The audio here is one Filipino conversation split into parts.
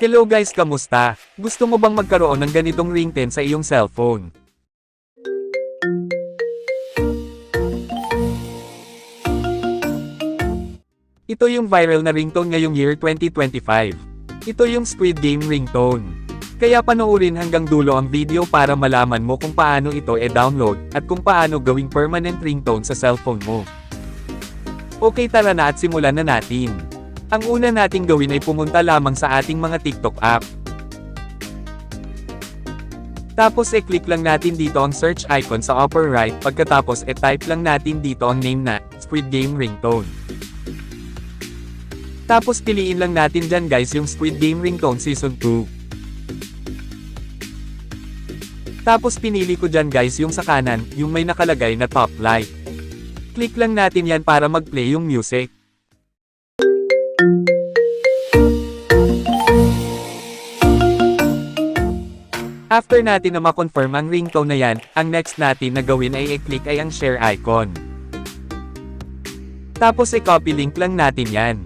Hello guys, kamusta? Gusto mo bang magkaroon ng ganitong ringtone sa iyong cellphone? Ito yung viral na ringtone ngayong year 2025. Ito yung Squid Game ringtone. Kaya panoorin hanggang dulo ang video para malaman mo kung paano ito e-download at kung paano gawing permanent ringtone sa cellphone mo. Okay tara na at simulan na natin. Ang una nating gawin ay pumunta lamang sa ating mga TikTok app. Tapos e-click lang natin dito ang search icon sa upper right pagkatapos e-type lang natin dito ang name na Squid Game Ringtone. Tapos piliin lang natin dyan guys yung Squid Game Ringtone Season 2. Tapos pinili ko dyan guys yung sa kanan, yung may nakalagay na top light. Click lang natin yan para mag-play yung music. After natin na makonfirm ang ringtone na yan, ang next natin na gawin ay i-click ay ang share icon. Tapos i-copy link lang natin yan.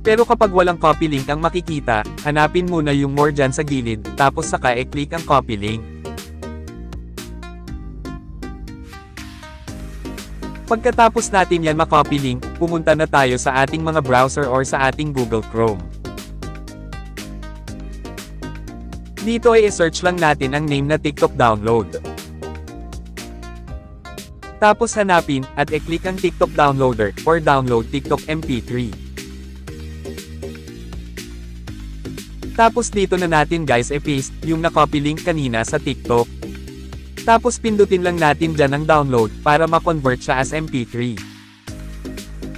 Pero kapag walang copy link ang makikita, hanapin muna yung more dyan sa gilid, tapos saka i-click ang copy link. Pagkatapos natin yan makopy link, pumunta na tayo sa ating mga browser or sa ating Google Chrome. Dito ay i-search lang natin ang name na TikTok download. Tapos hanapin, at i-click ang TikTok downloader, or download TikTok MP3. Tapos dito na natin guys i-paste, yung na-copy link kanina sa TikTok. Tapos pindutin lang natin dyan ang download, para ma-convert siya as MP3.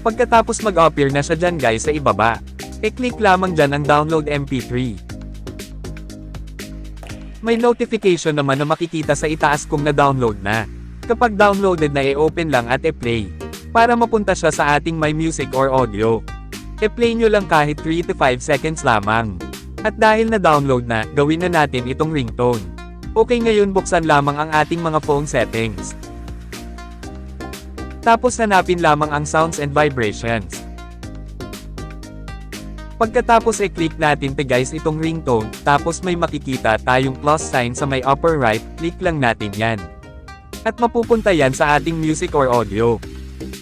Pagkatapos mag-appear na siya dyan guys sa ibaba. I-click lamang dyan ang download MP3. May notification naman na makikita sa itaas kung na-download na. Kapag downloaded na i-open lang at i-play. Para mapunta siya sa ating My Music or Audio. I-play nyo lang kahit 3 to 5 seconds lamang. At dahil na-download na, gawin na natin itong ringtone. Okay ngayon buksan lamang ang ating mga phone settings. Tapos hanapin lamang ang sounds and vibrations. Pagkatapos i-click natin te guys itong ringtone, tapos may makikita tayong plus sign sa may upper right, click lang natin yan. At mapupunta yan sa ating music or audio.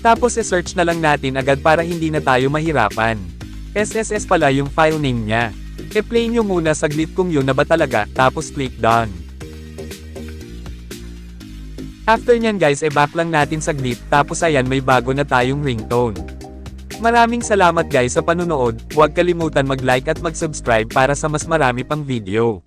Tapos i-search na lang natin agad para hindi na tayo mahirapan. SSS pala yung file name niya. I-play nyo muna saglit kung yun na ba talaga, tapos click done. After nyan guys e-back lang natin saglit, tapos ayan may bago na tayong ringtone. Maraming salamat guys sa panunood, huwag kalimutan mag-like at mag-subscribe para sa mas marami pang video.